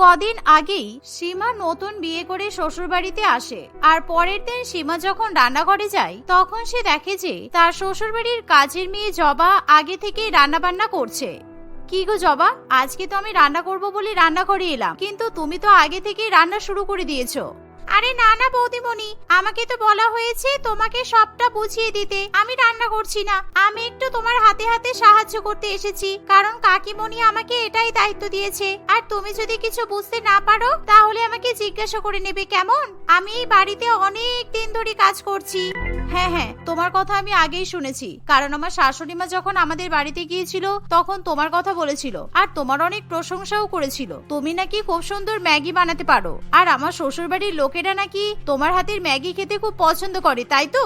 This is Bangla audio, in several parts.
কদিন আগেই সীমা নতুন বিয়ে করে শ্বশুরবাড়িতে আসে। আর পরের দিন সীমা যখন রান্নাঘরে যায়, তখন সে দেখে যে তার শ্বশুরবাড়ির কাজের মেয়ে জবা আগে থেকেই রান্নাবান্না করছে। কি গো জবা, আজকে তো আমি রান্না করব বলে রান্নাঘরে এলাম, কিন্তু তুমি তো আগে থেকেই রান্না শুরু করে দিয়েছ। আরে না না বৌদিমণি, আমাকে তো বলা হয়েছে তোমাকে সবটা বুঝিয়ে দিতে। আমি রান্না করছি না। আমি একটু তোমার হাতে হাতে সাহায্য করতে এসেছি, কারণ কাকিমণি আমাকে এটাই দায়িত্ব দিয়েছে। আর তুমি যদি কিছু বুঝতে না পারো, তাহলে আমাকে জিজ্ঞাসা করে নেবে কেমন? আমি এই বাড়িতে অনেক দিন ধরে কাজ করছি। হ্যাঁ হ্যাঁ তোমার কথা আমি আগেই শুনেছি। কারণ আমার শাশুড়ি মা যখন আমাদের বাড়িতে গিয়েছিল, তখন তোমার কথা বলেছিল। আর তোমার অনেক প্রশংসাও করেছিল। তুমি নাকি খুব সুন্দর ম্যাগি বানাতে পারো। আর আমার শ্বশুর বাড়ির লোকেরা নাকি তোমার হাতের ম্যাগি খেতে খুব পছন্দ করে, তাই তো?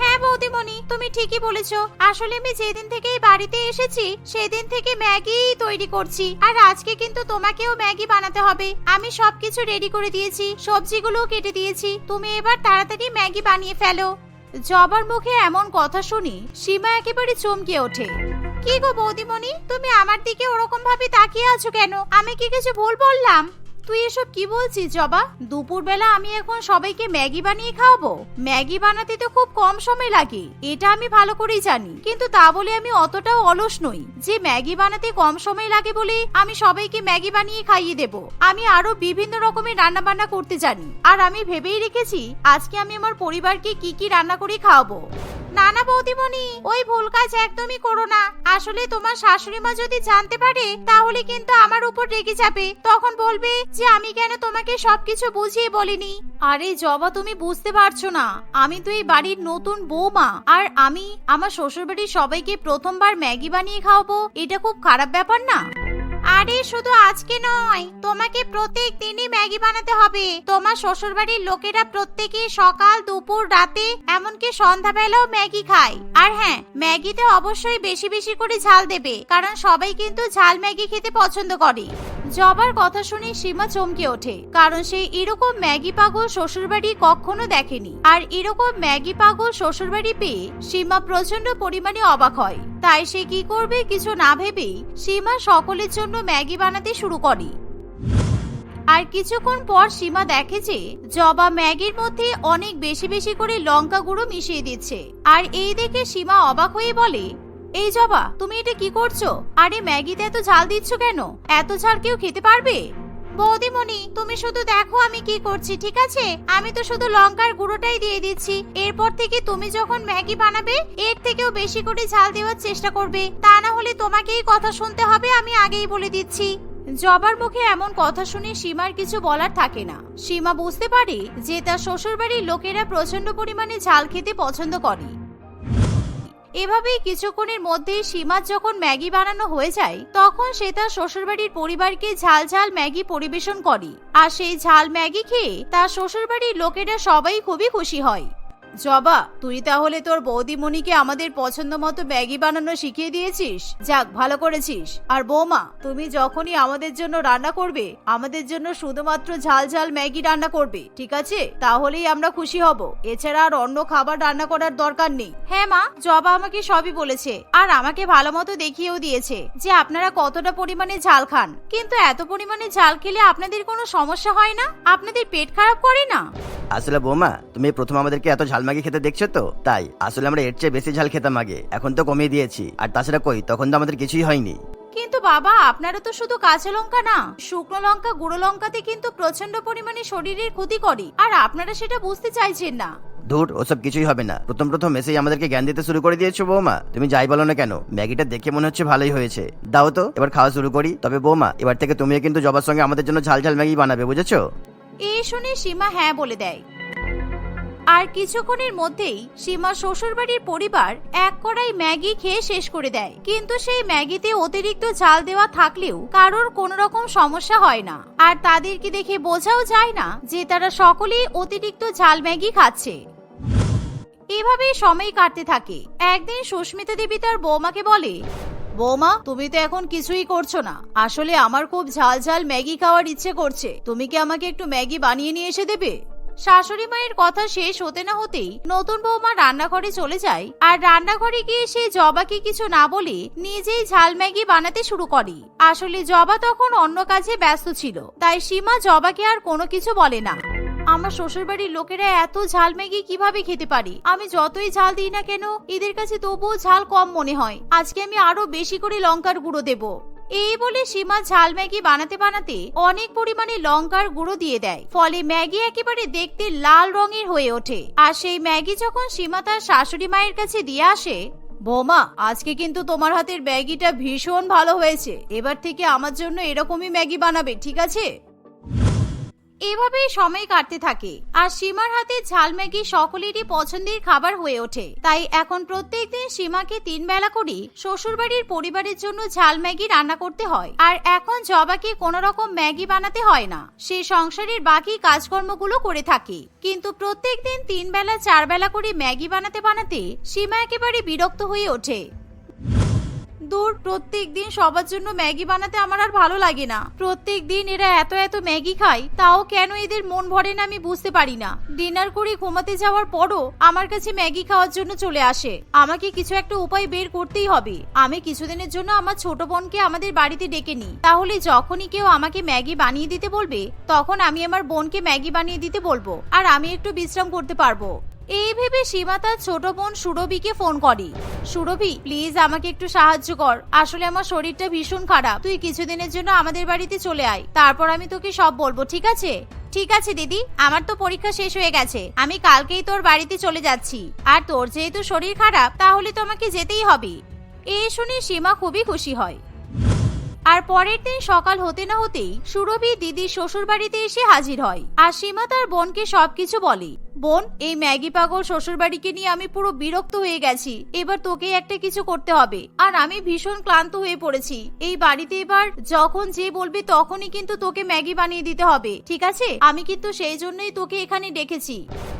হ্যাঁ বৌদিমণি, তুমি ঠিকই বলেছ। আসলে আমি যেদিন থেকে এই বাড়িতে এসেছি, সেদিন থেকে ম্যাগি তৈরি করছি। আর আজকে কিন্তু তোমাকেও ম্যাগি বানাতে হবে। আমি সবকিছু রেডি করে দিয়েছি, সবজিগুলোও কেটে দিয়েছি। তুমি এবার তাড়াতাড়ি ম্যাগি বানিয়ে ফেলো। জবার মুখে এমন কথা শুনি, সীমা একেবারে চমকে ওঠে। কি গো বৌদিমণি, তুমি আমার দিকে ওরকম ভাবে তাকিয়ে আছো কেন? আমি কি কিছু ভুল বললাম? তুই এসব কি বলছিস, জবা? দুপুরবেলা আমি এখন সবাইকে ম্যাগি বানিয়ে খাওয়াবো? ম্যাগি বানাতে তো খুব কম সময় লাগে, এটা আমি ভালো করেই জানি। কিন্তু তা বলে আমি অতটাও অলস নই। যে ম্যাগি বানাতে কম সময় লাগে বলে আমি সবাইকে ম্যাগি বানিয়ে খাইয়ে দেব। আমি আরও বিভিন্ন রকমের রান্না বান্না করতে জানি। আর আমি ভেবেই রেখেছি, আজকে আমি আমার পরিবারকে কি কি রান্না করে খাওয়াবো। না না, বৌদিমণি, ওই ভুল কাজ একদমই করো না। আসলে তোমার শাশুড়ি মা যদি জানতে পারে, তাহলে কিন্তু আমার উপর রেগে যাবে। তখন বলবে যে, আমি কেন তোমাকে সবকিছু বুঝিয়ে বলিনি? আরে, জবা, তুমি বুঝতে পারছ না। আমি তো এই বাড়ির নতুন বৌমা। আর আমি, আমার শ্বশুরবাড়ির সবাইকে প্রথমবার ম্যাগি বানিয়ে খাওয়াবো, এটা খুব খারাপ ব্যাপার না? আরে, শুধু আজকে নয়, তোমাকে প্রত্যেক দিনই ম্যাগি বানাতে হবে। তোমার শ্বশুরবাড়ির লোকেরা প্রত্যেকে সকাল, দুপুর, রাতে, এমনকি সন্ধ্যাবেলাও ম্যাগি খায়। আর হ্যাঁ ম্যাগিতে অবশ্যই বেশি বেশি করে ঝাল দেবে, কারণ সবাই কিন্তু ঝাল ম্যাগি খেতে পছন্দ করে। জবার কথা শুনে সীমা চমকে ওঠে, কারণ সে এরকম ম্যাগি পাগল শ্বশুরবাড়ি কখনো দেখেনি। আর এরকম ম্যাগি পাগল শ্বশুরবাড়ি পেয়ে সীমা প্রচণ্ড পরিমাণে অবাক হয়। তাই সে কি করবে কিছু না ভেবেই সীমা সকলের জন্য ম্যাগি বানাতে শুরু করে। আর কিছুক্ষণ পর সীমা দেখে যে জবা ম্যাগির মধ্যে অনেক বেশি বেশি করে লঙ্কা গুঁড়ো মিশিয়ে দিচ্ছে। আর এই দেখে সীমা অবাক হয়ে বলে এই জবা, তুমি এটা কি করছ? আরে ম্যাগিতে এত ঝাল দিচ্ছ কেন? এত ঝাল কেউ খেতে পারবে? বৌদিমণি, তুমি শুধু দেখো আমি কি করছি, ঠিক আছে? আমি তো শুধু লঙ্কার গুঁড়োটাই দিয়ে দিচ্ছি। এরপর থেকে তুমি যখন ম্যাগি বানাবে, এর থেকেও বেশি করে ঝাল দেওয়ার চেষ্টা করবে। তা না হলে তোমাকেই কথা শুনতে হবে, আমি আগেই বলে দিচ্ছি। জবার মুখে এমন কথা শুনে সীমার কিছু বলার থাকে না। সীমা বুঝতে পারে যে তার শ্বশুরবাড়ির লোকেরা প্রচণ্ড পরিমাণে ঝাল খেতে পছন্দ করে। এভাবেই কিছুক্ষণের মধ্যেই সীমার যখন ম্যাগি বানানো হয়ে যায়, তখন সে তার শ্বশুরবাড়ির পরিবারকে ঝাল ঝাল ম্যাগি পরিবেশন করে। আর সেই ঝাল ম্যাগি খেয়ে তার শ্বশুরবাড়ির লোকেরা সবাই খুবই খুশি হয়। জবা, তুই তাহলে তোর বৌদিমণিকে আমাদের পছন্দ মতো ম্যাগি বানানো শিখিয়ে দিয়েছিস? যাক, ভালো করেছিস। আর বৌমা, তুমি যখনই আমাদের জন্য রান্না করবে, আমাদের জন্য শুধুমাত্র ঝাল ঝাল ম্যাগি রান্না করবে, ঠিক আছে? তাহলেই আমরা খুশি হব। এছাড়া আর অন্য খাবার রান্না করার দরকার নেই। হ্যাঁ মা, জবা আমাকে সবই বলেছে। আর আমাকে ভালো মতো দেখিয়েও দিয়েছে যে আপনারা কতটা পরিমাণে ঝাল খান। কিন্তু এত পরিমাণে ঝাল খেলে আপনাদের কোনো সমস্যা হয় না? আপনাদের পেট খারাপ করে না? আসলে বৌমা তুমি প্রথম আমাদেরকে এত ঝাল ম্যাগি খেতে দেখছ তো? তাই আসলে আমরা এর চেয়ে বেশি ঝাল খেতাম আগে এখন তো কমিয়ে দিয়েছি। আর তাছাড়া কই তখন তো আমাদের কিছুই হয়নি। কিন্তু বাবা আপনারা তো শুধু কাঁচা লঙ্কা না শুকনো লঙ্কা গুঁড়ো লঙ্কাতে কিন্তু প্রচণ্ড পরিমাণে শরীরের ক্ষতি করে। আর আপনারা সেটা বুঝতে চাইছেন না। ধুর ওসব কিছুই হবে না। প্রথম প্রথম এসেই আমাদেরকে জ্ঞান দিতে শুরু করে দিয়েছ বৌমা। তুমি যাই বলো না কেন ম্যাগিটা দেখে মনে হচ্ছে ভালোই হয়েছে। দাও তো এবার খাওয়া শুরু করি। তবে বৌমা এবার থেকে তুমিও কিন্তু জবার সঙ্গে আমাদের জন্য ঝাল ঝাল ম্যাগি বানাবে বুঝেছ? এই শুনে সীমা হ্যাঁ বলে দেয়। আর কিছুক্ষণের মধ্যেই সীমা শ্বশুরবাড়ির পরিবার এক কড়াই ম্যাগি খেয়ে শেষ করে দেয়। কিন্তু সেই ম্যাগিতে অতিরিক্ত ঝাল দেওয়া থাকলেও কারোর কোনো রকম সমস্যা হয় না। আর তাদেরকে দেখে বোঝাও যায় না যে তারা সকলেই অতিরিক্ত ঝাল ম্যাগি খাচ্ছে। এভাবেই সময় কাটতে থাকে। একদিন সুস্মিতা দেবী তার বৌমাকে বলে বৌমা, তুমি তো এখন কিছুই করছ না। আসলে আমার খুব ঝাল ঝাল ম্যাগি খাওয়ার ইচ্ছে করছে। তুমি কি আমাকে একটু ম্যাগি বানিয়ে নিয়ে এসে দেবে? শাশুড়ি মায়ের কথা শেষ হতে না হতেই নতুন বৌমা রান্নাঘরে চলে যায়। আর রান্নাঘরে গিয়ে সে জবাকে কিছু না বলে নিজেই ঝাল ম্যাগি বানাতে শুরু করে। আসলে জবা তখন অন্য কাজে ব্যস্ত ছিল, তাই সীমা জবাকে আর কোনো কিছু বলে না। আমার শ্বশুরবাড়ির লোকেরা এত ঝাল ম্যাগি কীভাবে খেতে পারি? আমি যতই ঝাল দিই না কেন, এদের কাছে তবুও ঝাল কম মনে হয়। আজকে আমি আরও বেশি করে লঙ্কার গুঁড়ো দেব। এই বলে সীমা ঝাল ম্যাগি বানাতে বানাতে অনেক পরিমাণে লঙ্কার গুঁড়ো দিয়ে দেয়। ফলে ম্যাগি একেবারে দেখতে লাল রঙের হয়ে ওঠে। আর সেই ম্যাগি যখন সীমা তার শাশুড়ি মায়ের কাছে দিয়ে আসে, বৌমা, আজকে কিন্তু তোমার হাতের ম্যাগিটা ভীষণ ভালো হয়েছে। এবার থেকে আমার জন্য এরকমই ম্যাগি বানাবে, ঠিক আছে? এভাবেই সময় কাটতে থাকে। আর সীমার হাতে ঝাল ম্যাগি সকলেরই পছন্দের খাবার হয়ে ওঠে। তাই এখন প্রত্যেক দিন সীমাকে তিন বেলা করে শ্বশুরবাড়ির পরিবারের জন্য ঝাল ম্যাগি রান্না করতে হয়। আর এখন জবাকে কোনো রকম ম্যাগি বানাতে হয় না। সে সংসারের বাকি কাজকর্মগুলো করে থাকে। কিন্তু প্রত্যেকদিন তিন বেলা, চার বেলা করে ম্যাগি বানাতে বানাতে সীমা একেবারে বিরক্ত হয়ে ওঠে। দূর প্রত্যেক দিন সবার জন্য ম্যাগি বানাতে আমার আর ভালো লাগে না। প্রত্যেক দিন এরা এত এত ম্যাগি খায়, তাও কেন এদের মন ভরে না আমি বুঝতে পারি না। ডিনার করে ঘুমাতে যাওয়ার পরও আমার কাছে ম্যাগি খাওয়ার জন্য চলে আসে। আমাকে কিছু একটা উপায় বের করতেই হবে। আমি কিছুদিনের জন্য আমার ছোট বোনকে আমাদের বাড়িতে ডেকে নিই। তাহলে যখনই কেউ আমাকে ম্যাগি বানিয়ে দিতে বলবে, তখন আমি আমার বোনকে ম্যাগি বানিয়ে দিতে বলব। আর আমি একটু বিশ্রাম করতে পারব। এই ভেবে সীমা তার ছোট বোন সুরভিকে ফোন করে সুরভি প্লিজ আমাকে একটু সাহায্য কর। আসলে আমার শরীরটা ভীষণ খারাপ। তুই কিছুদিনের জন্য আমাদের বাড়িতে চলে আয়। তারপর আমি তোকে সব বলব, ঠিক আছে? ঠিক আছে, দিদি। আমার তো পরীক্ষা শেষ হয়ে গেছে। আমি কালকেই তোর বাড়িতে চলে যাচ্ছি। আর তোর যেহেতু শরীর খারাপ, তাহলে তো আমাকে যেতেই হবে। এই শুনে সীমা খুবই খুশি হয়। আর পরের দিন সকাল হতে না হতেই সুরভি দিদির শ্বশুর বাড়িতে এসে হাজির হয়। আর সীমা তার বোনকে সবকিছু বলে। বোন, এই ম্যাগি পাগল শ্বশুর বাড়িকে নিয়ে আমি পুরো বিরক্ত হয়ে গেছি। এবার তোকে একটা কিছু করতে হবে। আর আমি ভীষণ ক্লান্ত হয়ে পড়েছি। এই বাড়িতে এবার যখন যে বলবি তখনই কিন্তু তোকে ম্যাগি বানিয়ে দিতে হবে, ঠিক আছে? আমি কিন্তু সেই জন্যই তোকে এখানে ডেকেছি।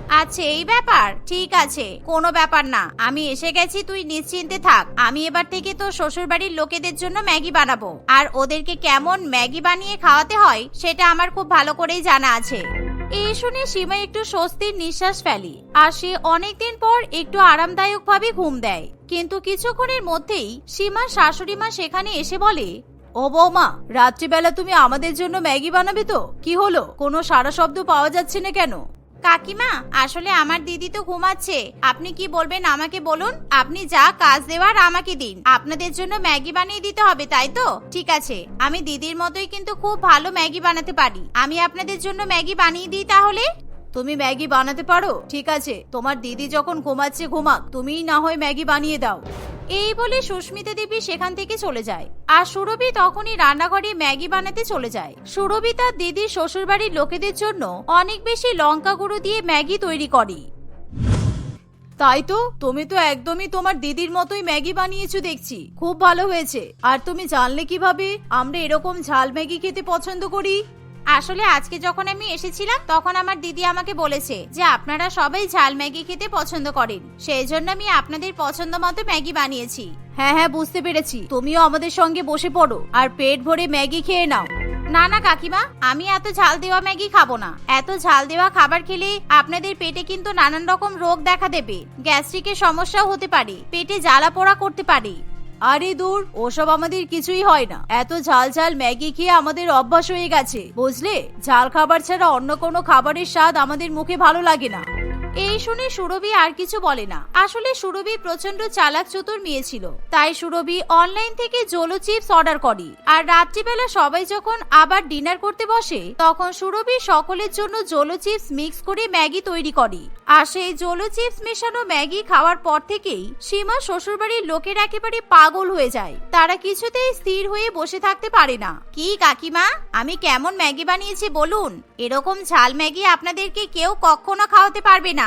আচ্ছা এই ব্যাপার? ঠিক আছে। কোনো ব্যাপার না। আমি এসে গেছি, তুই নিশ্চিন্তে থাক। আমি এবার থেকে তোর শ্বশুর বাড়ির লোকেদের জন্য ম্যাগি বানাবো। আর ওদেরকে কেমন ম্যাগি বানিয়ে খাওয়াতে হয়, সেটা আমার খুব ভালো করেই জানা আছে। এই শুনে সীমা একটু স্বস্তির নিঃশ্বাস ফেলি আর সে অনেকদিন পর একটু আরামদায়ক ভাবে ঘুম দেয়। কিন্তু কিছুক্ষণের মধ্যেই সীমার শাশুড়ি মা সেখানে এসে বলে, ও বৌমা, রাত্রিবেলা তুমি আমাদের জন্য ম্যাগি বানাবে তো? কি হলো? কোনো সারা শব্দ পাওয়া যাচ্ছে না কেন? কাকিমা, আসলে আমার দিদি তো ঘুমাচ্ছে। আপনি কি বলবেন আমাকে বলুন? আপনি যা কাজ দেওয়ার আমাকে দিন। আপনাদের জন্য ম্যাগি বানিয়ে দিতে হবে, তাই তো? ঠিক আছে। আমি দিদির মতোই কিন্তু খুব ভালো ম্যাগি বানাতে পারি। আমি আপনাদের জন্য ম্যাগি বানিয়ে দিই তাহলে? তুমি ম্যাগি বানাতে পারো? ঠিক আছে। তোমার দিদি যখন ঘুমাচ্ছে, ঘুমাক। তুমিই না হয় ম্যাগি বানিয়ে দাও। এই বলে সুস্মিতা দেবী সেখান থেকে চলে যায়। আর সুরভি তখনই রান্নাঘরে ম্যাগি বানাতে চলে যায়। সুরভি তার দিদির শ্বশুরবাড়ির লোকেদের জন্য অনেক বেশি লঙ্কা গুঁড়ো দিয়ে ম্যাগি তৈরি করে। তাই তো? তুমি তো একদমই তোমার দিদির মতোই ম্যাগি বানিয়েছো দেখছি। খুব ভালো হয়েছে। আর তুমি জানলে কীভাবে? আমরা এরকম ঝাল ম্যাগি খেতে পছন্দ করি। আসলে আজকে যখন আমি এসেছিলাম তখন আমার দিদি আমাকে বলেছে যে আপনারা সবাই ঝাল ম্যাগি খেতে পছন্দ করেন। সেই জন্য আমি আপনাদের পছন্দ মতো ম্যাগি বানিয়েছি। হ্যাঁ হ্যাঁ বুঝতে পেরেছি। তুমিও আমাদের সঙ্গে বসে পড়ো আর পেট ভরে ম্যাগি খেয়ে নাও। না না কাকিমা আমি এত ঝাল দেওয়া ম্যাগি খাব না। এত ঝাল দেওয়া খাবার খেলে আপনাদের পেটে কিন্তু নানান রকম রোগ দেখা দেবে। গ্যাস্ট্রিকের সমস্যাও হতে পারে পেটে জ্বালা পোড়া করতে পারে। আরে দূর, ওসব আমাদের কিছুই হয় না। এত ঝাল ঝাল ম্যাগি খেয়ে আমাদের অভ্যাস হয়ে গেছে। বুঝলে? ঝাল খাবার ছাড়া অন্য কোনো খাবারের স্বাদ আমাদের মুখে ভালো লাগে না। এই শুনে সুরভি আর কিছু বলে না। আসলে সুরভি প্রচণ্ড চালাক চতুর মেয়ে ছিল। তাই সুরভি অনলাইন থেকে জোলো চিপস অর্ডার করে আর রাত্রিবেলা সবাই যখন আবার ডিনার করতে বসে, তখন সুরভি সকলের জন্য জোলো চিপস মিক্স করে ম্যাগি তৈরি করে আর সেই জোলো চিপস মেশানো ম্যাগি খাওয়ার পর থেকেই সীমা শ্বশুরবাড়ির লোকের একেবারে পাগল হয়ে যায়। তারা কিছুতেই স্থির হয়ে বসে থাকতে পারে না। কি কাকিমা, আমি কেমন ম্যাগি বানিয়েছি বলুন? এরকম ঝাল ম্যাগি আপনাদেরকে কেউ কখনো খাওয়াতে পারবে না।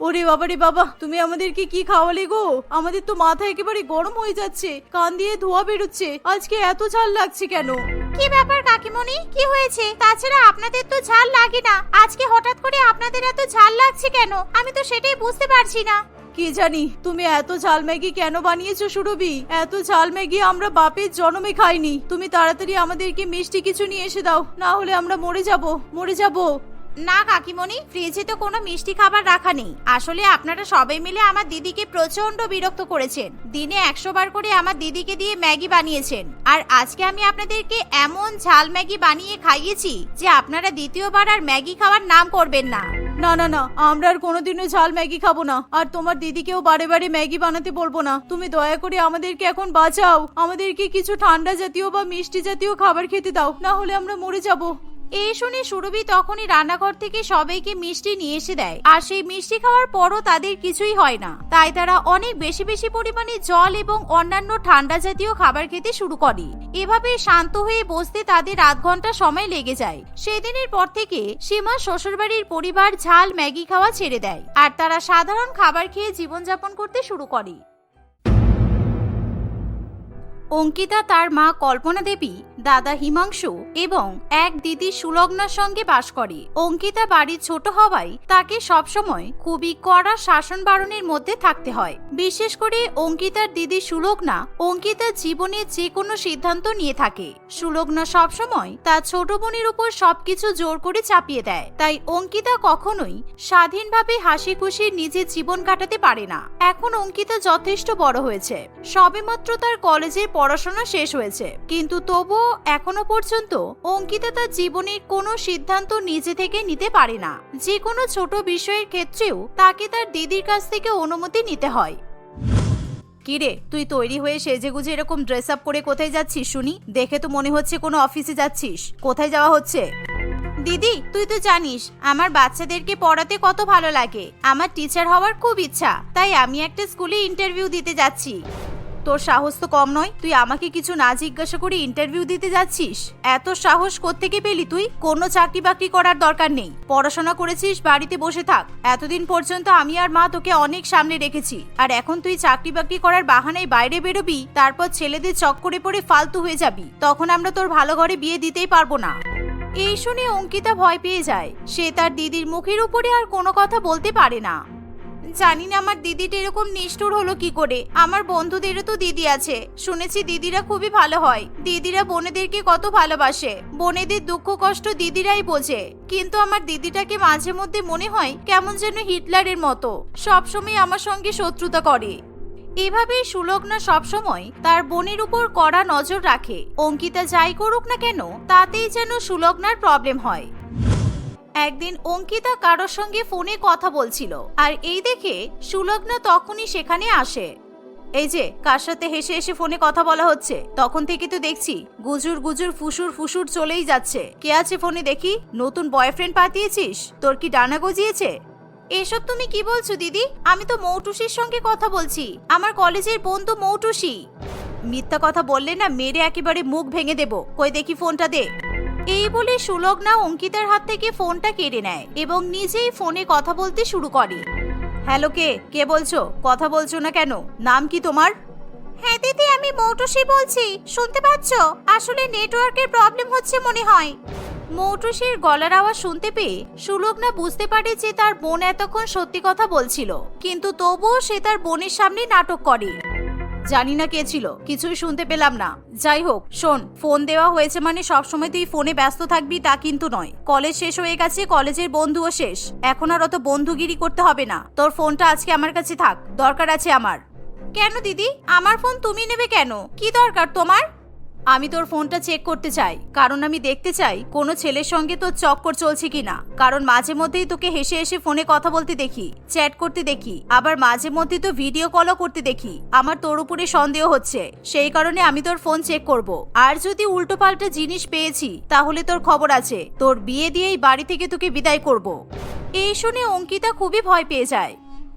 ওরে বাবারে বাবা তুমি আমাদেরকে কি খাওয়ালে গো? আমাদের তো মাথা একেবারে গরম হয়ে যাচ্ছে কান দিয়ে ধোয়া বেরোচ্ছে আজকে এত ঝাল লাগছে কেন? কি ব্যাপার কাকিমণি? কি হয়েছে? তাছাড়া আপনাদের তো ঝাল লাগে না আজকে হঠাৎ করে আপনাদের এত ঝাল লাগছে কেন? আমি তো সেটাই বুঝতে পারছি না। কি জানি তুমি এত ঝাল ম্যাগি কেন বানিয়েছো সুরভি? এত ঝাল ম্যাগি আমরা বাপের জন্মে খাইনি। তুমি তাড়াতাড়ি আমাদেরকে মিষ্টি কিছু নিয়ে এসে দাও না হলে আমরা মরে যাব মরে যাব। না, কাকিমণি ফ্রিজে তো কোনো মিষ্টি খাবার রাখা নেই। আসলে আপনারা সবাই মিলে আমার দিদিকে প্রচণ্ড বিরক্ত করেছেন। দিনে একশো বার করে আমার দিদিকে দিয়ে ম্যাগি বানিয়েছেন। আর আজকে আমি আপনাদেরকে এমন ঝাল ম্যাগি বানিয়ে খাইয়েছি যে আপনারা দ্বিতীয়বার আর ম্যাগি খাওয়ার নাম করবেন না। না না না, আমরা আর কোনোদিনও ঝাল ম্যাগি খাব না। আর তোমার দিদিকেও বারে বারে ম্যাগি বানাতে বলব না। তুমি দয়া করে আমাদেরকে এখন বাঁচাও। আমাদেরকে কিছু ঠান্ডা জাতীয় বা মিষ্টি জাতীয় খাবার খেতে দাও। না হলে আমরা মরে যাব। এই শুনে সুরভি তখনই রান্নাঘর থেকে সবাইকে মিষ্টি নিয়ে এসে দেয়। আর সেই মিষ্টি খাওয়ার পরও তাদের কিছুই হয় না। তাই তারা অনেক বেশি বেশি পরিমাণে জল এবং অন্যান্য ঠান্ডা জাতীয় খাবার খেতে শুরু করে। এভাবে শান্ত হয়ে বসতে তাদের আধ ঘণ্টা সময় লেগে যায়। সেদিনের পর থেকে সীমা শ্বশুরবাড়ির পরিবার ঝাল ম্যাগি খাওয়া ছেড়ে দেয়। আর তারা সাধারণ খাবার খেয়ে জীবনযাপন করতে শুরু করে। অঙ্কিতা, তার মা কল্পনা দেবী দাদা হিমাংশু এবং এক দিদি সুলগ্নার সঙ্গে বাস করে। অঙ্কিতা বাড়ি ছোট হওয়ায় তাকে সবসময় খুবই কড়া শাসন বারণের মধ্যে থাকতে হয়। বিশেষ করে অঙ্কিতার দিদি সুলগ্না অঙ্কিতার জীবনে যে কোনো সিদ্ধান্ত নিয়ে থাকে। সুলগ্না সবসময় তার ছোট বোনের উপর সবকিছু জোর করে চাপিয়ে দেয়। তাই অঙ্কিতা কখনোই স্বাধীনভাবে হাসি খুশি নিজের জীবন কাটাতে পারে না। এখন অঙ্কিতা যথেষ্ট বড় হয়েছে। সবেমাত্র তার কলেজের পড়াশোনা শেষ হয়েছে। কিন্তু তবুও এখনও পর্যন্ত অঙ্কিতা তার জীবনের কোনো সিদ্ধান্ত নিজে থেকে নিতে পারে না। যে কোনো ছোট বিষয়ের ক্ষেত্রেও তাকে তার দিদির কাছ থেকে অনুমতি নিতে হয়। কিরে, তুই তৈরি হয়ে সেজেগুজে এরকম ড্রেস আপ করে কোথায় যাচ্ছিস শুনি? দেখে তো মনে হচ্ছে কোনো অফিসে যাচ্ছিস। কোথায় যাওয়া হচ্ছে? দিদি, তুই তো জানিস, আমার বাচ্চাদেরকে পড়াতে কত ভালো লাগে। আমার টিচার হওয়ার খুব ইচ্ছা, তাই আমি একটা স্কুলে ইন্টারভিউ দিতে যাচ্ছি। তোর সাহস তো কম নয়। তুই আমাকে কিছু না জিজ্ঞাসা করে ইন্টারভিউ দিতে যাচ্ছিস। এত সাহস কোত্থেকে পেলি তুই? কোনো চাকরি বাকরি করার দরকার নেই। পড়াশোনা করেছিস, বাড়িতে বসে থাক। এতদিন পর্যন্ত আমি আর মা তোকে অনেক সামনে রেখেছি। আর এখন তুই চাকরি বাকরি করার বাহানায় বাইরে বেরোবি, তারপর ছেলেদের চক্করে পড়ে ফালতু হয়ে যাবি। তখন আমরা তোর ভালো ঘরে বিয়ে দিতেই পারব না। এই শুনে অঙ্কিতা ভয় পেয়ে যায়। সে তার দিদির মুখের উপরে আর কোনো কথা বলতে পারে না। জানি না আমার দিদিটা এরকম নিষ্ঠুর হলো কি করে। আমার বন্ধুদেরও তো দিদি আছে। শুনেছি দিদিরা খুবই ভালো হয়। দিদিরা বোনেদেরকে কত ভালোবাসে। বোনেদের দুঃখ কষ্ট দিদিরাই বোঝে। কিন্তু আমার দিদিটাকে মাঝে মধ্যে মনে হয় কেমন যেন হিটলারের মতো। সবসময় আমার সঙ্গে শত্রুতা করে। এভাবেই সুলগ্না সবসময় তার বোনের উপর কড়া নজর রাখে। অঙ্কিতা যাই করুক না কেন, তাতেই যেন সুলগ্নার প্রবলেম হয়। একদিন অঙ্কিতা কারোর সঙ্গে ফোনে কথা বলছিল। আর এই দেখে সুলগ্না তখনই সেখানে আসে। এই যে, কার সাথে হেসে হেসে ফোনে কথা বলা হচ্ছে? তখন থেকে তো দেখছি গুজুর গুজুর ফুসুর ফুসুর চলেই যাচ্ছে। কে আছে ফোনে দেখি? নতুন বয়ফ্রেন্ড পাঠিয়েছিস? তোর কি ডানা গজিয়েছে? এসব তুমি কি বলছো, দিদি? আমি তো মৌটুসির সঙ্গে কথা বলছি। আমার কলেজের বন্ধু মৌটুসি। মিথ্যা কথা বললে না, মেরে একেবারে মুখ ভেঙে দেব। কই দেখি ফোনটা দে। এই বলে সুলগ্না অঙ্কিতার হাত থেকে ফোনটা কেড়ে নেয় এবং নিজেই ফোনে কথা বলতে শুরু করে। হ্যালো কে? কে বলছো? কথা বলছো না কেন? নাম কি তোমার? হ্যাঁ দিদি, আমি মৌটুসি বলছি। শুনতে পাচ্ছ? আসলে নেটওয়ার্কের প্রবলেম হচ্ছে মনে হয়। মৌটুসির গলার আওয়াজ শুনতে পেয়ে সুলগ্না বুঝতে পারে যে তার বোন এতক্ষণ সত্যি কথা বলছিল, কিন্তু তবুও সে তার বোনের সামনে নাটক করে। জানি না কে ছিল, কিছুই শুনতে পেলাম না। যাই হোক, শোন ফোন দেওয়া হয়েছে মানে সবসময় তুই ফোনে ব্যস্ত থাকবি তা কিন্তু নয়। কলেজ শেষ হয়ে গেছে কলেজের বন্ধুও শেষ। এখন আর অত বন্ধুগিরি করতে হবে না। তোর ফোনটা আজকে আমার কাছে থাক, দরকার আছে আমার। কেন দিদি? আমার ফোন তুমি নেবে কেন? কি দরকার তোমার? আমি তোর ফোনটা চেক করতে চাই, কারণ আমি দেখতে চাই কোনো ছেলের সঙ্গে তোর চক্কর চলছে কিনা। কারণ মাঝে মধ্যেই তোকে হেসে হেসে ফোনে কথা বলতে দেখি চ্যাট করতে দেখি, আবার মাঝে মধ্যে তো ভিডিও কলও করতে দেখি। আমার তোর উপরে সন্দেহ হচ্ছে, সেই কারণে আমি তোর ফোন চেক করব। আর যদি উল্টো পাল্টা জিনিস পেয়েছি, তাহলে তোর খবর আছে। তোর বিয়ে দিয়েই বাড়ি থেকে তোকে বিদায় করব। এই শুনে অঙ্কিতা খুবই ভয় পেয়ে যায়।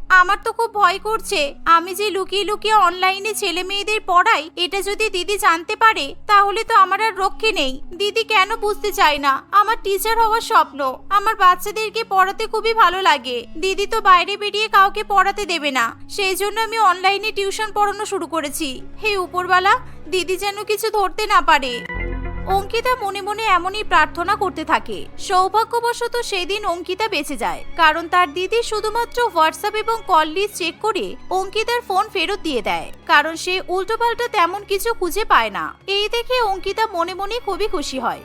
আমার তো খুব ভয় করছে। আমি যে লুকিয়ে লুকিয়ে অনলাইনে ছেলে মেয়েদের পড়াই, এটা যদি দিদি জানতে পারে, তাহলে তো আমার আর রক্ষে নেই। দিদি কেন বুঝতে চায় না? আমার টিচার হওয়ার স্বপ্ন। আমার বাচ্চাদেরকে পড়াতে খুবই ভালো লাগে। দিদি তো বাইরে বেরিয়ে কাউকে পড়াতে দেবে না। সেই জন্য আমি অনলাইনে টিউশন পড়ানো শুরু করেছি। হে উপরওয়ালা, দিদি যেন কিছু ধরতে না পারে। অঙ্কিতা মনে মনে এমনই প্রার্থনা করতে থাকে। সৌভাগ্যবশত সেদিন অঙ্কিতা বেঁচে যায়। কারণ তার দিদি শুধুমাত্র হোয়াটসঅ্যাপ এবং কল লিস্ট চেক করে অঙ্কিতার ফোন ফেরত দিয়ে দেয়। কারণ সে উল্টোপাল্টা তেমন কিছু খুঁজে পায় না। এই দেখে অঙ্কিতা মনে মনে খুবই খুশি হয়।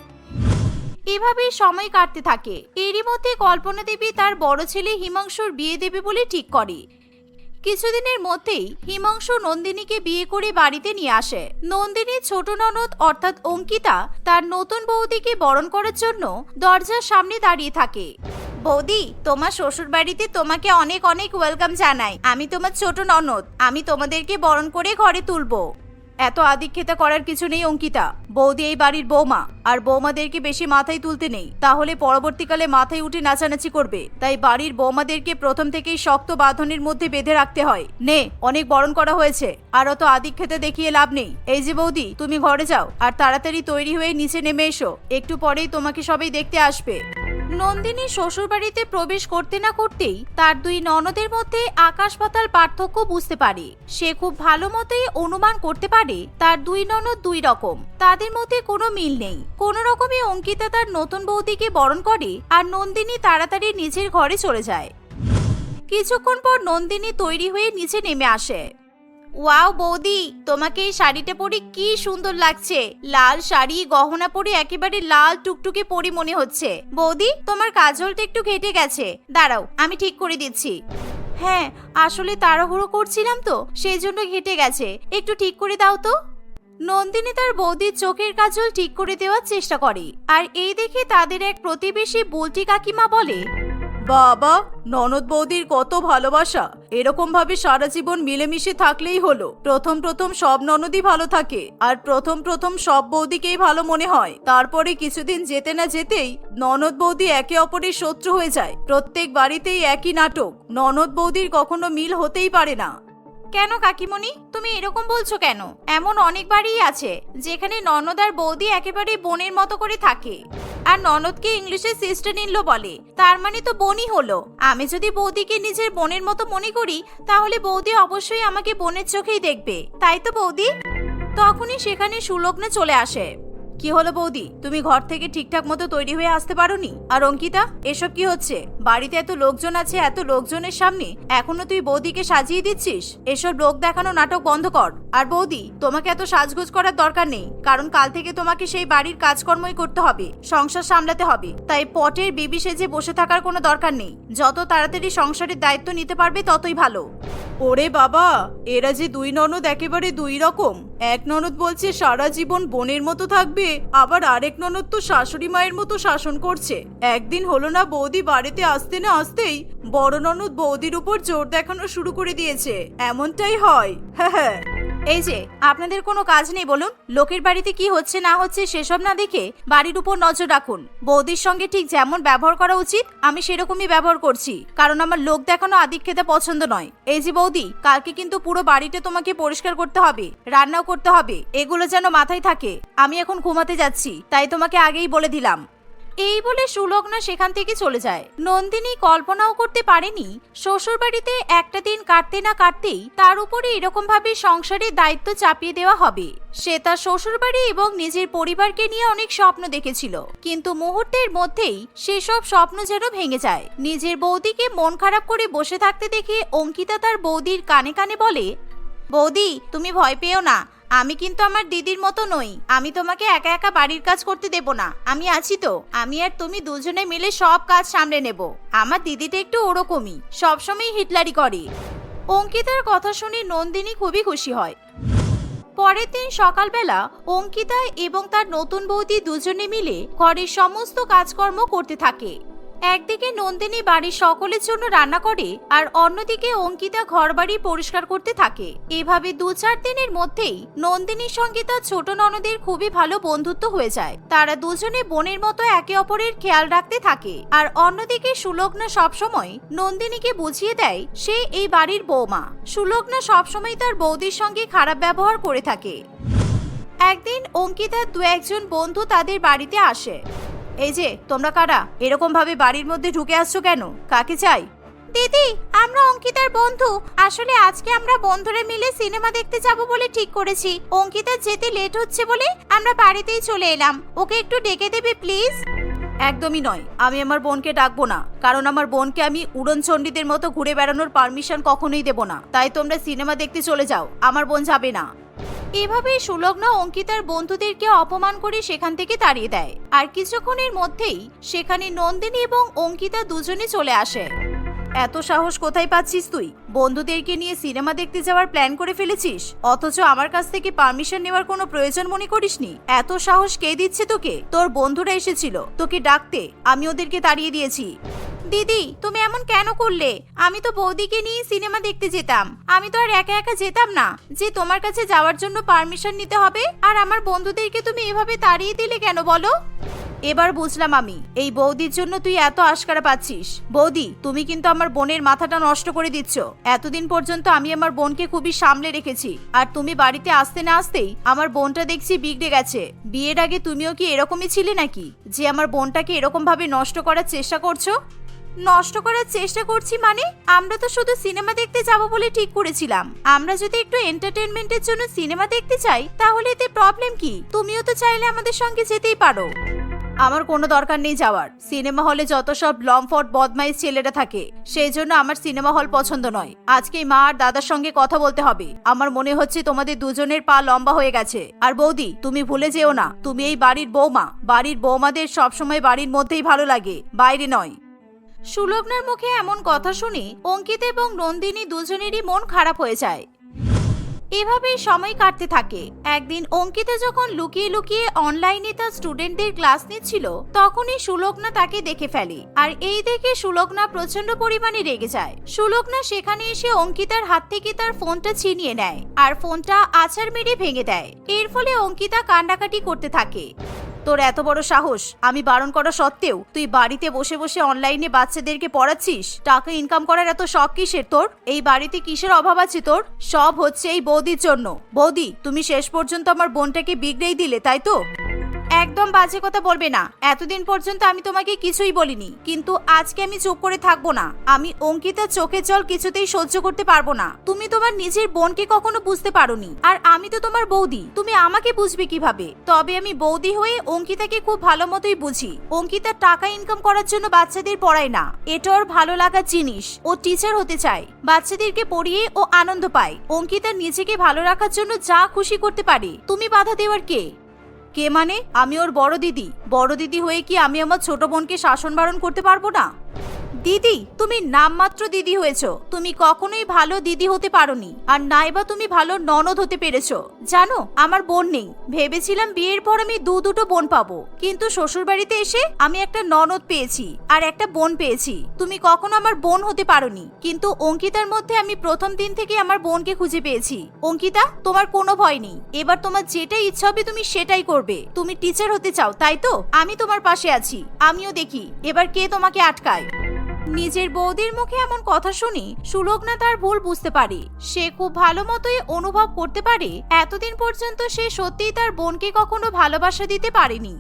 এভাবেই সময় কাটতে থাকে। এরই মধ্যে কল্পনা দেবী তার বড় ছেলে হিমাংশুর বিয়ে দেবে বলে ঠিক করে। কিছুদিনের মধ্যেই হিমাংশু নন্দিনীকে বিয়ে করে বাড়িতে নিয়ে আসে। নন্দিনীর ছোট ননদ অর্থাৎ অঙ্কিতা তার নতুন বৌদিকে বরণ করার জন্য দরজার সামনে দাঁড়িয়ে থাকে। বৌদি, তোমার শ্বশুর বাড়িতে তোমাকে অনেক অনেক ওয়েলকাম জানাই। আমি তোমার ছোট ননদ। আমি তোমাদেরকে বরণ করে ঘরে তুলবো। এত আদিক্ষেতা করার কিছু নেই, অঙ্কিতা। বৌদি এই বাড়ির বৌমা, আর বৌমাদেরকে বেশি মাথায় তুলতে নেই। তাহলে পরবর্তীকালে মাথায় উঠে নাচানাচি করবে। তাই বাড়ির বৌমাদেরকে প্রথম থেকেই শক্ত বাঁধনের মধ্যে বেঁধে রাখতে হয়। নে, অনেক বরণ করা হয়েছে, আর অত আদিক্ষেতা দেখিয়ে লাভ নেই। এই যে বৌদি, তুমি ঘরে যাও, আর তাড়াতাড়ি তৈরি হয়ে নিচে নেমে এসো। একটু পরেই তোমাকে সবাই দেখতে আসবে। নন্দিনী শ্বশুরবাড়িতে প্রবেশ করতে না করতেই তার দুই ননদের মধ্যে আকাশ পাতাল পার্থক্য বুঝতে পারে। সে খুব ভালো মতোই অনুমান করতে পারে তার দুই ননদ দুই রকম। তাদের মধ্যে কোনো মিল নেই। কোনো রকমে অঙ্কিতা তার নতুন বৌদিকে বরণ করে আর নন্দিনী তাড়াতাড়ি নিজের ঘরে চলে যায়। কিছুক্ষণ পর নন্দিনী তৈরি হয়ে নিচে নেমে আসে। ওয়াও বৌদি, তোমাকে এই শাড়িটা পরে কি সুন্দর লাগছে। লাল শাড়ি, গহনা পরে একেবারে লাল টুকটুকে পরি মনে হচ্ছে। বৌদি, তোমার কাজলটা একটু ঘেটে গেছে। দাঁড়াও, আমি ঠিক করে দিচ্ছি। হ্যাঁ আসলে তাড়াহুড়ো করছিলাম তো সেই জন্য ঘেটে গেছে। একটু ঠিক করে দাও তো। নন্দিনী তার বৌদির চোখের কাজল ঠিক করে দেওয়ার চেষ্টা করে। আর এই দেখে তাদের এক প্রতিবেশী বুলটি কাকিমা বলে বাবা, ননদ বৌদির কত ভালোবাসা। এরকম ভাবে সারা জীবন মিলেমিশে থাকলেই হলো। প্রথম প্রথম সব ননদই ভালো থাকে, আর প্রথম প্রথম সব বৌদিকেই ভালো মনে হয়। তারপরে কিছুদিন যেতে না যেতেই ননদ বৌদি একে অপরের শত্রু হয়ে যায়। প্রত্যেক বাড়িতেই একই নাটক। ননদ বৌদির কখনো মিল হতেই পারে না। কেন কাকিমণি? তুমি এরকম বলছো কেন? এমন অনেক আছে, যেখানে ননদ আর বৌদি একেবারে বোনের মতো করে থাকে। আর ননদকে ইংলিশে সিস্টার ইনলো বলে। তার মানে তো বোনই হলো। আমি যদি বৌদিকে নিজের বোনের মতো মনে করি, তাহলে বৌদি অবশ্যই আমাকে বোনের চোখেই দেখবে। তাই তো বৌদি? তখনই সেখানে সুলগ্নে চলে আসে। কি হলো বৌদি? তুমি ঘর থেকে ঠিকঠাক মতো তৈরি হয়ে আসতে পারোনি? আর অঙ্কিতা, এসব কি হচ্ছে? বাড়িতে এত লোকজন আছে, এত লোকজনের সামনে এখনও তুই বৌদিকে সাজিয়ে দিচ্ছিস? এসব লোক দেখানো নাটক বন্ধ কর। আর বৌদি, তোমাকে এত সাজগোজ করার দরকার নেই, কারণ কাল থেকে তোমাকে সেই বাড়ির কাজকর্মই করতে হবে, সংসার সামলাতে হবে। তাই পটের বিবি সেজে বসে থাকার কোনো দরকার নেই। যত তাড়াতাড়ি সংসারের দায়িত্ব নিতে পারবে, ততই ভালো। ওরে বাবা, এরা যে দুই ননদ একেবারে দুই রকম। এক ননদ বলছে, সারা জীবন বোনের মতো থাকবে, আবার আরেক ননদ তো শাশুড়ি মায়ের মতো শাসন করছে। একদিন হলো না বৌদি বাড়িতে আসতে না আসতেই বড় ননদ বৌদির উপর জোর দেখানো শুরু করে দিয়েছে। এমনটাই হয়। হ্যাঁ হ্যাঁ। এই যে, আপনাদের কোনো কাজ নেই বলুন। লোকের বাড়িতে কি হচ্ছে না হচ্ছে সেসব না দেখে বাড়ির উপর নজর রাখুন। বৌদির সঙ্গে ঠিক যেমন ব্যবহার করা উচিত, আমি সেরকমই ব্যবহার করছি। কারণ আমার লোক দেখানো আদিক খেতে পছন্দ নয়। এই যে বৌদি, কালকে কিন্তু পুরো বাড়িটা তোমাকে পরিষ্কার করতে হবে, রান্নাও করতে হবে, এগুলো যেন মাথায় থাকে। আমি এখন ঘুমাতে যাচ্ছি, তাই তোমাকে আগেই বলে দিলাম। এই বলে সুলগ্না সেখান থেকে চলে যায়। নন্দিনী কল্পনাও করতে পারেনি শ্বশুর বাড়িতে একটা দিন কাটতে না কাটতেই তার উপরে এরকম ভাবে সংসারের দায়িত্ব চাপিয়ে দেওয়া হবে। সে তার শ্বশুর বাড়ি এবং নিজের পরিবারকে নিয়ে অনেক স্বপ্ন দেখেছিল। কিন্তু মুহূর্তের মধ্যেই সেসব স্বপ্ন যেন ভেঙে যায়। নিজের বৌদিকে মন খারাপ করে বসে থাকতে দেখে অঙ্কিতা তার বৌদির কানে কানে বলে, বৌদি, তুমি ভয় পেও না। আমি কিন্তু আমার দিদির মতো নই। আমি তোমাকে একা একা বাড়ির কাজ করতে দেব না। আমি আছি তো। আমি আর তুমি দুজনে মিলে সব কাজ সামলে নেব। আমার দিদিটা একটু ওরকমই। সবসময় হিটলারি করে। অঙ্কিতার কথা শুনে নন্দিনী খুবই খুশি হয়। পরের দিন সকালবেলা অঙ্কিতা এবং তার নতুন বৌদি দুজনে মিলে ঘরের সমস্ত কাজকর্ম করতে থাকে। একদিকে নন্দিনী বাড়ির সকলের জন্য রান্না করে আর অন্যদিকে অঙ্কিতা ঘরবাড়ি পরিষ্কার করতে থাকে। এভাবে দু চার দিনের মধ্যেই নন্দিনীর সঙ্গে তার ছোট ননদের খুবই ভালো বন্ধুত্ব হয়ে যায়। তারা দুজনে বোনের মতো একে অপরের খেয়াল রাখতে থাকে আর অন্যদিকে সুলগ্না সবসময় নন্দিনীকে বুঝিয়ে দেয় সে এই বাড়ির বৌমা। সুলগ্না সবসময় তার বৌদির সঙ্গে খারাপ ব্যবহার করে থাকে। একদিন অঙ্কিতার দু একজন বন্ধু তাদের বাড়িতে আসে। এই যে তোমরা কারা? এরকম ভাবে বাড়ির মধ্যে ঢুকে আসছো কেন? কাকে চাই? দিদি আমরা অঙ্কিতার বন্ধু। আসলে আজকে আমরা বন্ধুরা মিলে সিনেমা দেখতে যাব বলে ঠিক করেছি। অঙ্কিতার যেতে লেট হচ্ছে বলে আমরা বাড়িতেই চলে এলাম। ওকে একটু ডেকে দেবে প্লিজ একদমই নয়। আমি আমার বোনকে ডাকবো না। কারণ আমার বোনকে আমি উড়নচণ্ডীদের মতো ঘুরে বেড়ানোর পারমিশন কখনোই দেব না। তাই তোমরা সিনেমা দেখতে চলে যাও। আমার বোন যাবে না। এভাবেই সুলগ্না অঙ্কিতার বন্ধুদেরকে অপমান করে সেখান থেকে তাড়িয়ে দেয়। আর কিছুক্ষণের মধ্যেই সেখানে নন্দিনী এবং অঙ্কিতা দুজনে চলে আসে। এত সাহস কোথায় পাচ্ছিস তুই? বন্ধুদেরকে নিয়ে সিনেমা দেখতে যাওয়ার প্ল্যান করে ফেলেছিস? অথচ আমার কাছ থেকে পারমিশন নেওয়ার কোনো প্রয়োজন মনে করিসনি? এত সাহস কে দিচ্ছে তোকে? তোর বন্ধুরা এসেছিল। তোকে ডাকতে আমি ওদেরকে তাড়িয়ে দিয়েছি। দিদি, তুমি এমন কেন করলে? আমি তো বৌদিকে নিয়ে সিনেমা দেখতে যেতাম। আমি তো আর একা একা যেতাম না। যে তোমার কাছে যাওয়ার জন্য পারমিশন নিতে হবে, আর আমার বন্ধুদেরকে তুমি এভাবে তাড়িয়ে দিলে কেন বলো? এবার বুঝলাম আমি, এই বৌদির জন্য তুই এত আশকারা পাচ্ছিস। বৌদি, তুমি কিন্তু আমার বোনের মাথাটা নষ্ট করে দিচ্ছ। এতদিন পর্যন্ত আমি আমার বোনকে খুবই সামলে রেখেছি। আর তুমি বাড়িতে আসতে না আসতেই আমার বোনটা দেখছি বিগড়ে গেছে। বিয়ের আগে তুমিও কি এরকমই ছিলে নাকি? যে আমার বোনটাকে এরকম ভাবে নষ্ট করার চেষ্টা করছ? নষ্ট করার চেষ্টা করছি মানে আমরা তো শুধু সিনেমা দেখতে যাব বলে ঠিক করেছিলাম। আমরা যদি একটু এন্টারটেনমেন্টের জন্য সিনেমা দেখতে চাই, তাহলে এতে প্রবলেম কি? তুমিও তো চাইলে আমাদের সঙ্গে যেতেই পারো। আমার কোনো দরকার নেই যাওয়ার। সিনেমা হলে যত সব লমফট, বদমাইশ ছেলেরা থাকে, সেই জন্য আমার সিনেমা হল পছন্দ নয়। আজকেই মা আর দাদার সঙ্গে কথা বলতে হবে। আমার মনে হচ্ছে তোমাদের দুজনের পা লম্বা হয়ে গেছে। আর বৌদি, তুমি ভুলে যেও না, তুমি এই বাড়ির বৌমা। বাড়ির বৌমাদের সবসময় বাড়ির মধ্যেই ভালো লাগে, বাইরে নয়। সুলগ্নার মুখে এমন কথা শুনে অঙ্কিত এবং নন্দিনী দুজনেরই মন খারাপ হয়ে যায়। এভাবেই সময় কাটতে থাকে। একদিন অঙ্কিতা যখন লুকিয়ে লুকিয়ে অনলাইনে তার স্টুডেন্টদের ক্লাস নিচ্ছিল, তখনই সুলগ্না তাকে দেখে ফেলে। আর এই দেখে সুলগ্না প্রচণ্ড পরিমাণে রেগে যায়। সুলগ্না সেখানে এসে অঙ্কিতার হাত থেকে তার ফোনটা ছিনিয়ে নেয়। আর ফোনটা আছাড় মেরে ভেঙে দেয়। এর ফলে অঙ্কিতা কান্ডাকাটি করতে থাকে। তোর এত বড় সাহস? আমি বারণ করা সত্ত্বেও তুই বাড়িতে বসে বসে অনলাইনে বাচ্চাদেরকে পড়াচ্ছিস? টাকা ইনকাম করার এত শখ কিসের তোর? এই বাড়িতে কিসের অভাব আছে তোর? সব হচ্ছে এই বৌদির জন্য। বৌদি, তুমি শেষ পর্যন্ত আমার বোনটাকে বিগড়েই দিলে, তাই তো? একদম বাজে কথা বলবে না। এতদিন পর্যন্ত আমি তোমাকে কিছুই বলিনি। কিন্তু আজকে আমি চুপ করে থাকব না। আমি অঙ্কিতার চোখের জল কিছুতেই সহ্য করতে পারব না। তুমি তোমার নিজের বোনকে কখনো বুঝতে পারোনি। আর আমি তো তোমার বৌদি। তুমি আমাকে বুঝবে কীভাবে? তবে আমি বৌদি হয়ে অঙ্কিতাকে খুব ভালো মতোই বুঝি। অঙ্কিতা টাকা ইনকাম করার জন্য বাচ্চাদের পড়ায় না। এটা ওর ভালো লাগার জিনিস। ও টিচার হতে চায়। বাচ্চাদেরকে পড়িয়ে ও আনন্দ পায়। অঙ্কিতা নিজেকে ভালো রাখার জন্য যা খুশি করতে পারে। তুমি বাধা দেওয়ার কে? কে মানে? আমি ওর বড় দিদি। বড় দিদি হয়ে কি আমি আমার ছোট বোনকে শাসন বারণ করতে পারব না? দিদি, তুমি নামমাত্র দিদি হয়েছো। তুমি কখনোই ভালো দিদি হতে পারোনি, আর নাইবা তুমি ভালো ননদ হতে পেরেছ। জানো, আমার বোন নেই। ভেবেছিলাম বিয়ের পর আমি দু দুটো বোন পাবো, কিন্তু শ্বশুর বাড়িতে এসে আমি একটা ননদ পেয়েছি, আর একটা বোন পেয়েছি। তুমি কখনো আমার বোন হতে পারোনি, কিন্তু অঙ্কিতার মধ্যে আমি প্রথম দিন থেকে আমার বোনকে খুঁজে পেয়েছি। অঙ্কিতা, তোমার কোনো ভয় নেই। এবার তোমার যেটা ইচ্ছা হবে তুমি সেটাই করবে। তুমি টিচার হতে চাও, তাই তো? আমি তোমার পাশে আছি, আমিও দেখি। এবার কে তোমাকে আটকায়? নিজের বৌদির মুখে এমন কথা শুনি সুলগ্না তার ভুল বুঝতে পারে। সে খুব ভালো মতোই অনুভব করতে পারে। এতদিন পর্যন্ত সে সত্যিই তার বোনকে কখনো ভালোবাসা দিতে পারেনি।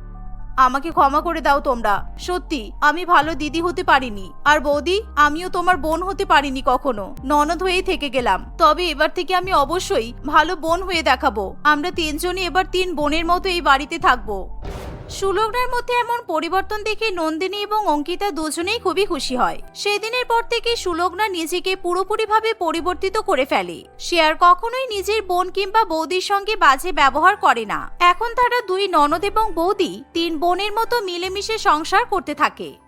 আমাকে ক্ষমা করে দাও তোমরা। সত্যি, আমি ভালো দিদি হতে পারিনি। আর বৌদি, আমিও তোমার বোন হতে পারিনি কখনো। ননদ হয়েই থেকে গেলাম। তবে এবার থেকে আমি অবশ্যই ভালো বোন হয়ে দেখাবো। আমরা তিনজনই এবার তিন বোনের মতো এই বাড়িতে থাকব। সুলগ্নার মধ্যে এমন পরিবর্তন দেখে নন্দিনী এবং অঙ্কিতা দুজনেই খুবই খুশি হয়। সেদিনের পর থেকে সুলগ্না নিজেকে পুরোপুরিভাবে পরিবর্তিত করে ফেলে। সে আর কখনোই নিজের বোন কিংবা বৌদির সঙ্গে বাজে ব্যবহার করে না। এখন তারা দুই ননদ এবং বৌদি তিন বোনের মতো মিলেমিশে সংসার করতে থাকে।